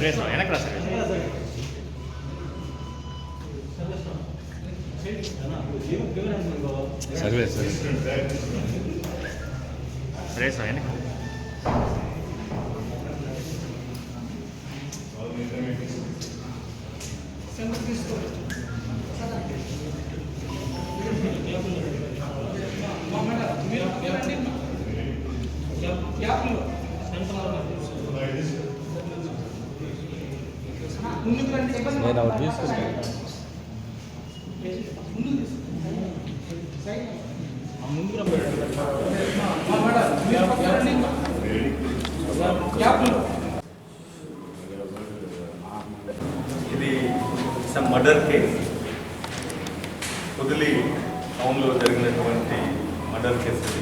Surveys వెనక్కి రా surveys survey survey surveys వెనక్కి నేను ఒకటి తీసుకుంటాను ఇది సమ్ మర్డర్ కేస్. పొదిలి టౌన్లో జరిగినటువంటి murder case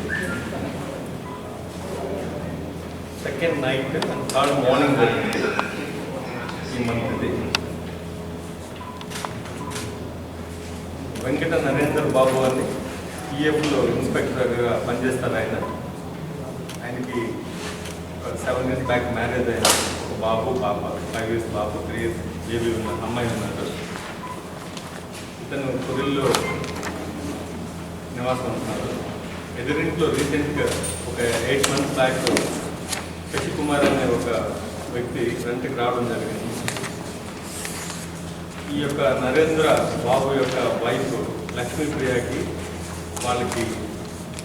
second night and third morning జరిగింది. శ్రీమంతుడి వెంకట నరేందర్ బాబు అని ఈఎఫ్లో ఇన్స్పెక్టర్గా పనిచేస్తారు ఆయన. ఆయనకి సెవెన్ ఇయర్స్ బ్యాక్ మ్యారేజ్ అయిన ఒక బాబు పాప ఫైవ్ ఇయర్స్ బాబు త్రీ ఇయర్స్ బేబీ ఉన్న అమ్మాయి ఉన్నారు ఇతను కుదిల్లో నివాసం ఉన్నారు ఎదురింట్లో రీసెంట్గా ఒక ఎయిట్ మంత్స్ బ్యాక్ శశికుమార్ అనే ఒక వ్యక్తి రెంట్కి రావడం జరిగింది. ఈ యొక్క నరేంద్ర బాబు యొక్క వైఫ్ లక్ష్మీప్రియకి వాళ్ళకి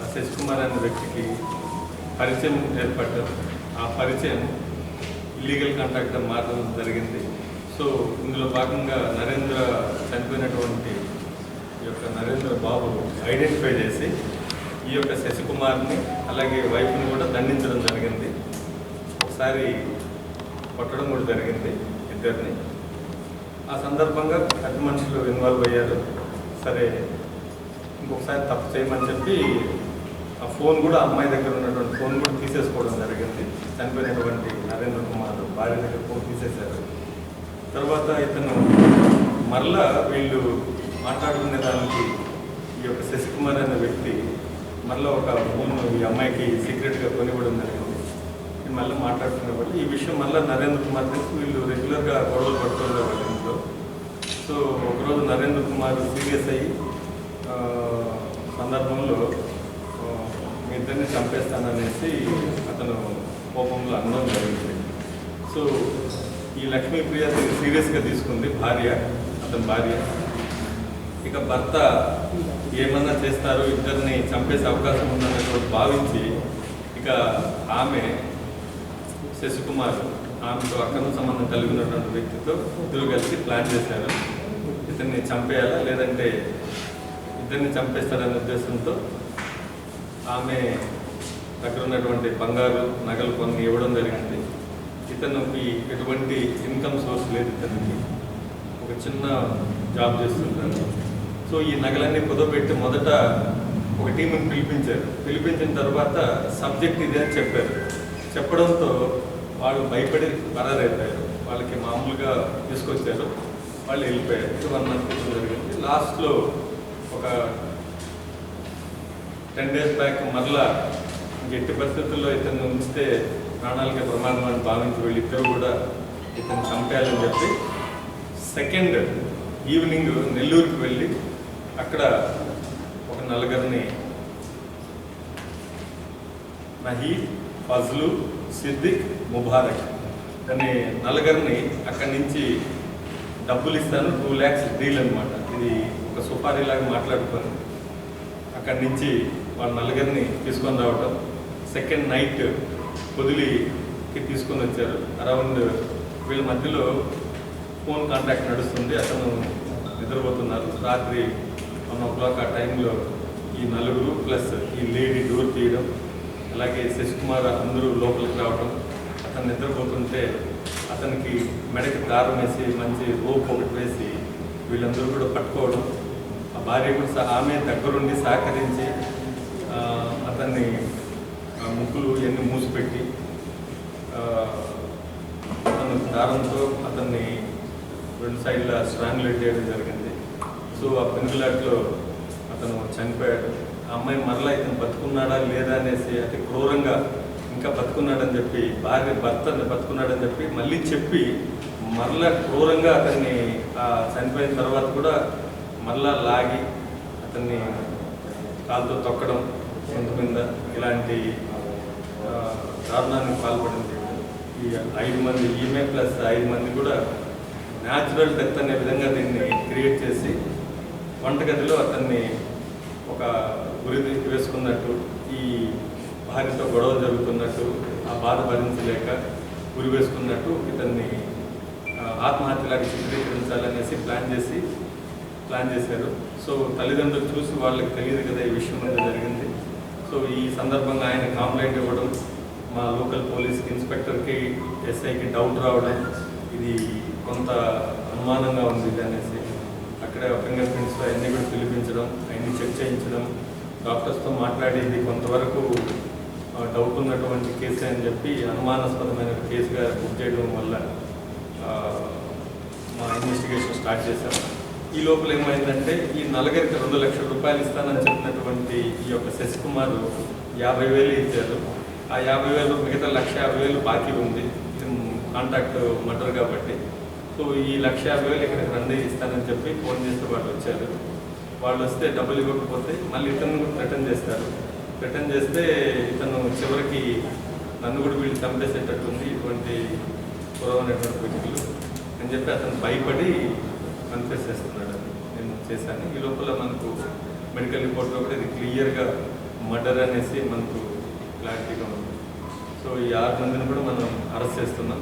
ఆ శశికుమార్ అనే వ్యక్తికి పరిచయం ఏర్పడ్డారు ఆ పరిచయం ఇల్లీగల్ కాంట్రాక్ట్ మారడం జరిగింది. సో ఇందులో భాగంగా నరేంద్ర చనిపోయినటువంటి ఈ యొక్క నరేంద్ర బాబు ఐడెంటిఫై చేసి ఈ యొక్క శశికుమార్ని అలాగే వైఫ్ని కూడా దండించడం జరిగింది. ఒకసారి కొట్టడం కూడా జరిగింది ఇద్దరిని. ఆ సందర్భంగా పెద్ద మనుషులు ఇన్వాల్వ్ అయ్యారు. సరే ఇంకొకసారి తప్పు చేయమని చెప్పి ఆ ఫోన్ కూడా అమ్మాయి దగ్గర ఉన్నటువంటి ఫోన్ కూడా తీసేసుకోవడం జరిగింది. చనిపోయినటువంటి నరేంద్ర కుమార్ భార్య దగ్గర ఫోన్ తీసేశారు. తర్వాత ఇతను మరలా వీళ్ళు మాట్లాడుకునే దానికి ఈ యొక్క శశికుమార్ అనే వ్యక్తి మరలా ఒక ఫోన్ ఈ అమ్మాయికి సీక్రెట్గా మళ్ళీ మాట్లాడుకునేవాళ్ళు ఈ విషయం మళ్ళీ నరేంద్ర కుమార్ తెలిసి వీళ్ళు రెగ్యులర్గా గొడవలు పడుతుండేవాళ్ళు ఇంట్లో సో ఒకరోజు నరేంద్ర కుమార్ సీరియస్ అయ్యి సందర్భంలో మీ ఇద్దరిని చంపేస్తాననేసి అతను కోపంలో అనడం జరిగింది సో ఈ లక్ష్మీప్రియ సీరియస్గా తీసుకుంది భార్య అతని భార్య. ఇక భర్త ఏమన్నా చేస్తారు ఇద్దరిని చంపేసే అవకాశం ఉందన్నటువంటి భావించి ఇక ఆమె శశికుమార్ ఆమెతో అక్రమ సంబంధం కలిగి ఉన్నటువంటి వ్యక్తితో ఇద్దరు కలిసి ప్లాన్ చేశారు. ఇతన్ని చంపేయాలా? లేదంటే ఇద్దరిని చంపేస్తారనే ఉద్దేశంతో ఆమె దగ్గర ఉన్నటువంటి బంగారు నగలు కొన్ని ఇవ్వడం జరిగింది. ఇతనికి ఎటువంటి ఇన్కమ్ సోర్స్ లేదు ఇతనికి. ఒక చిన్న జాబ్ చేస్తుంటాను సో ఈ నగలన్నీ కుదవబెట్టి మొదట ఒక టీంని పిలిపించారు. పిలిపించిన తర్వాత సబ్జెక్ట్ ఇదే అని చెప్పారు. చెప్పడంతో వాళ్ళు భయపడి పరారైపోయారు. వాళ్ళకి మామూలుగా తీసుకొచ్చారు. వాళ్ళు వెళ్ళిపోయారు. వన్ మంత్ జరిగింది. లాస్ట్లో ఒక టెన్ డేస్ బ్యాక్ మరలా ఎట్టి పరిస్థితుల్లో ఇతను ఉంచితే ప్రాణాలకి ప్రమాదం అని భావించి వీళ్ళిద్దరూ కూడా ఇతను చంపేయాలని చెప్పి సెకండ్ ఈవినింగ్ నెల్లూరుకి వెళ్ళి అక్కడ ఒక నలుగురిని నహీద్ ఫజ్లు సిద్దిక్ ముబారక్. అనే నలుగురిని అక్కడి నుంచి డబ్బులు ఇస్తాను టూ ల్యాక్స్ డీల్ అనమాట ఇది ఒక సుపారీలాగా మాట్లాడుకొని అక్కడి నుంచి వాళ్ళ నలుగురిని తీసుకొని రావటం. సెకండ్ నైట్ పొదిలికి తీసుకొని వచ్చారు. అరౌండ్ వీళ్ళ మధ్యలో ఫోన్ కాంటాక్ట్ నడుస్తుంది. అతను నిద్రపోతున్నారు. రాత్రి వన్ ఓ క్లాక్ ఆ టైంలో ఈ నలుగురు ప్లస్ ఈ లేడీ డోర్ తీయడం. అలాగే శశికుమార్ అందరూ లోపలికి రావడం అతను నిద్రపోతుంటే అతనికి మెడకి దారం వేసి మంచి రోప్ ఒకటి వేసి వీళ్ళందరూ కూడా పట్టుకోవడం. ఆ భార్య కూడా ఆమె దగ్గరుండి సహకరించి అతన్ని ముక్కులు ఇవన్నీ మూసిపెట్టి అతను దారంతో అతన్ని రెండు సైడ్ల స్ట్రాంగ్లెట్ చేయడం జరిగింది. సో ఆ పెనుగులాట్లో అతను చనిపోయాడు. అమ్మాయి మరలా ఇతను బతుకున్నాడా లేదా అనేసి అతి క్రూరంగా ఇంకా బతుకున్నాడని చెప్పి భార్య భర్త బతుకున్నాడని చెప్పి మళ్ళీ చెప్పి మరలా క్రూరంగా అతన్ని ఆ చనిపోయిన తర్వాత కూడా మరలా లాగి అతన్ని కాలుతో తొక్కడం సొంత మీద ఇలాంటి దారుణానికి పాల్పడింది. ఈ ఐదు మంది ఈమె ప్లస్ ఐదు మంది కూడా న్యాచురల్ డెత్ అనే విధంగా దీన్ని క్రియేట్ చేసి వంటగదిలో అతన్ని ఒక గురి వేసుకున్నట్టు ఈ భార్యతో గొడవ జరుగుతున్నట్టు ఆ బాధ భరించలేక గురి వేసుకున్నట్టు ఇతన్ని ఆత్మహత్యలాగా చిత్రీకరించాలనేసి ప్లాన్ చేసి ప్లాన్ చేశారు. సో తల్లిదండ్రులు చూసి వాళ్ళకి తెలియదు కదా ఈ విషయం అనేది జరిగింది. సో ఈ సందర్భంగా ఆయన కంప్లైంట్ ఇవ్వడం మా లోకల్ పోలీస్కి ఇన్స్పెక్టర్కి ఎస్ఐకి డౌట్ రావడం ఇది కొంత అనుమానంగా ఉంది ఇది అనేసి అక్కడే ఫింగర్ ప్రింట్స్ అవన్నీ కూడా పిలిపించడం చెక్ చేయించడం డాక్టర్స్తో మాట్లాడేది కొంతవరకు డౌట్ ఉన్నటువంటి కేసే అని చెప్పి అనుమానాస్పదమైన కేసుగా బుక్ చేయడం వల్ల మా ఇన్వెస్టిగేషన్ స్టార్ట్ చేశాం. ఈ లోపల ఏమైందంటే ఈ నలగరికి రెండు లక్షల రూపాయలు ఇస్తానని చెప్పినటువంటి ఈ యొక్క శశికుమార్ యాభై వేలు ఇచ్చారు. ఆ యాభై వేలు మిగతా లక్ష యాభై వేలు బాకీ ఉంది. కాంటాక్ట్ మర్డర్ కాబట్టి. సో ఈ లక్ష యాభై వేలు ఇక్కడికి రండి ఇస్తానని చెప్పి ఫోన్ చేస్తే వాళ్ళు వచ్చారు. వాళ్ళు వస్తే డబ్బులు ఇవ్వకపోతే మళ్ళీ ఇతను కూడా రిటర్న్ చేస్తారు. రిటర్న్ చేస్తే ఇతను చివరికి నన్ను కూడా వీళ్ళు చంపేసేటట్టుంది ఇటువంటి పురవనటువంటి వ్యక్తులు అని చెప్పి అతను భయపడి కన్ఫెస్ చేస్తున్నాడు నేను చేశాను. ఈ లోపల మనకు మెడికల్ రిపోర్ట్లో కూడా ఇది క్లియర్గా మర్డర్ అనేసి మనకు క్లారిటీగా ఉంది. సో ఈ ఆరు మందిని కూడా మనం అరెస్ట్ చేస్తున్నాం.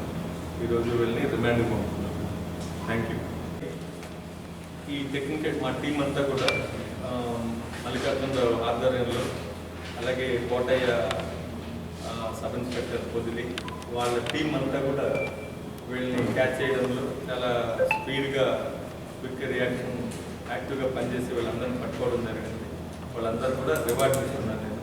ఈరోజు వెళ్ళి రిమాండ్కి పంపుతున్నాం. థ్యాంక్ యూ ఈ టెక్నికల్ మా టీం అంతా కూడా మల్లికార్జున మల్లికార్జునరావు ఆధ్వర్యంలో అలాగే కోటయ్య సబ్ ఇన్స్పెక్టర్ పొదిలి వాళ్ళ టీం అంతా కూడా వీళ్ళని క్యాచ్ చేయడంలో చాలా స్పీడ్గా క్విక్ రియాక్షన్ యాక్టివ్గా పనిచేసి వీళ్ళందరినీ పట్టుకోవడం జరిగింది. వాళ్ళందరూ కూడా రివార్డ్ తీసుకున్నాను నేను.